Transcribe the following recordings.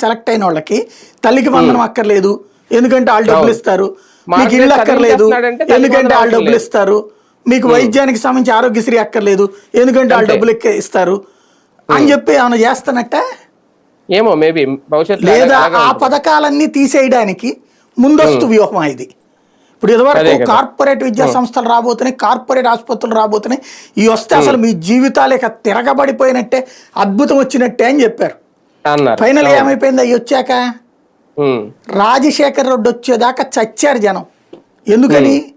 Select అయిన వాళ్ళకి తల్లికి వందనం అక్కర్లేదు. ఎందుకంటే వాళ్ళు డబ్బులు. ఇస్తారు మీకు ఇల్లు అక్కర్లేదు. ఎందుకంటే వాళ్ళు డబ్బులు ఇస్తారు మీకు వైద్యానికి సంబంధించి ఆరోగ్యశ్రీ అక్కర్లేదు. ఎందుకంటే వాళ్ళు. డబ్బులు ఎక్క ఇస్తారు. అని చెప్పి ఏమైనా చేస్తానట్ట? ఏమో మేబీ భవిష్యత్తు లేదా ఆ పథకాలన్నీ తీసేయడానికి ముందస్తు వ్యూహం ఇది. ఇప్పుడు ఇదివరకు. కార్పొరేట్ విద్యా సంస్థలు రాబోతున్నాయి కార్పొరేట్ ఆసుపత్రులు రాబోతున్నాయి. ఇవి వస్తే అసలు మీ జీవితాలు ఇక తిరగబడిపోయినట్టే అద్భుతం వచ్చినట్టే అని చెప్పారు. అన్నారు. ఫైనల్ ఏమైపోయింది? అవి వచ్చాక రాజశేఖర్ రెడ్డి వచ్చేదాకా చచ్చారు జనం. ఎందుకని?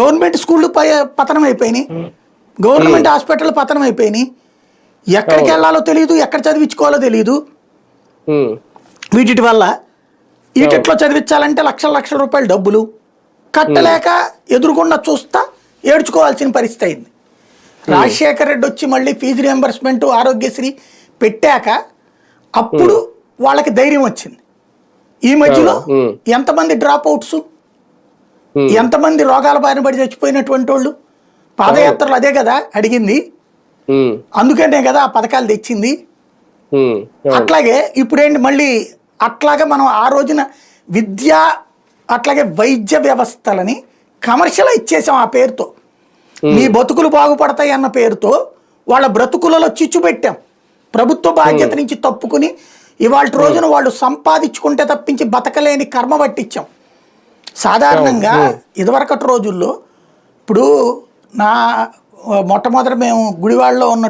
గవర్నమెంట్ స్కూళ్ళు ప- పతనం అయిపోయినాయి గవర్నమెంట్ హాస్పిటల్ పతనం అయిపోయినాయి ఎక్కడికి వెళ్ళాలో తెలియదు ఎక్కడ చదివించుకోవాలో తెలియదు వీటి వల్ల ఈటిట్లో చదివించాలంటే లక్షల లక్షల రూపాయల డబ్బులు. కట్టలేక ఎదురుకుండా చూస్తా ఏడ్చుకోవాల్సిన పరిస్థితి అయింది. రాజశేఖర రెడ్డి వచ్చి మళ్ళీ ఫీజు రియంబర్స్మెంట్ ఆరోగ్యశ్రీ పెట్టాక అప్పుడు వాళ్ళకి ధైర్యం వచ్చింది. ఈ మధ్యలో. ఎంతమంది డ్రాప్ అవుట్స్. ఎంతమంది రోగాల బారిన పడి చచ్చిపోయినటువంటి వాళ్ళు? పాదయాత్రలు అదే కదా అడిగింది. అందుకనే కదా ఆ పథకాలు తెచ్చింది. అట్లాగే ఇప్పుడేంటి మళ్ళీ అట్లాగే మనం ఆ రోజున విద్య అట్లాగే వైద్య వ్యవస్థలని కమర్షియల్ ఇచ్చేసాం ఆ పేరుతో. మీ బతుకులు బాగుపడతాయి అన్న పేరుతో వాళ్ళ బ్రతుకులలో చిచ్చు పెట్టాం. ప్రభుత్వ బాధ్యత నుంచి తప్పుకుని ఇవాళ రోజున వాళ్ళు సంపాదించుకుంటే తప్పించి బతకలేని కర్మ పట్టించాం. సాధారణంగా ఇదివరకటి రోజుల్లో ఇప్పుడు నా మొట్టమొదట మేము గుడివాడలో ఉన్న